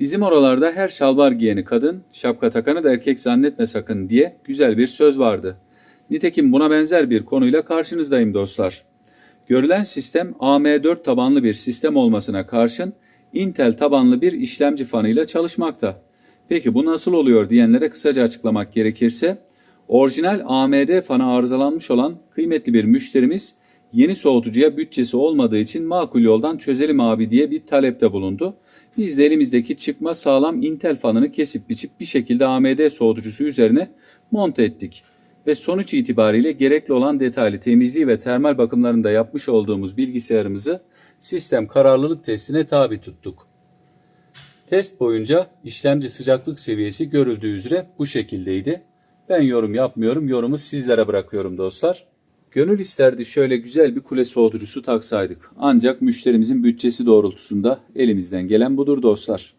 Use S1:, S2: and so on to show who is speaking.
S1: Bizim oralarda her şalvar giyeni kadın, şapka takanı da erkek zannetme sakın diye güzel bir söz vardı. Nitekim buna benzer bir konuyla karşınızdayım dostlar. Görülen sistem AM4 tabanlı bir sistem olmasına karşın Intel tabanlı bir işlemci fanıyla çalışmakta. Peki bu nasıl oluyor diyenlere kısaca açıklamak gerekirse, orijinal AMD fanı arızalanmış olan kıymetli bir müşterimiz yeni soğutucuya bütçesi olmadığı için makul yoldan çözelim abi diye bir talepte bulundu. Biz de elimizdeki çıkma sağlam Intel fanını kesip biçip bir şekilde AMD soğutucusu üzerine monte ettik. Ve sonuç itibariyle gerekli olan detaylı temizliği ve termal bakımlarında yapmış olduğumuz bilgisayarımızı sistem kararlılık testine tabi tuttuk. Test boyunca işlemci sıcaklık seviyesi görüldüğü üzere bu şekildeydi. Ben yorum yapmıyorum, yorumu sizlere bırakıyorum dostlar. Gönül isterdi şöyle güzel bir kule soğutucusu taksaydık. Ancak müşterimizin bütçesi doğrultusunda elimizden gelen budur dostlar.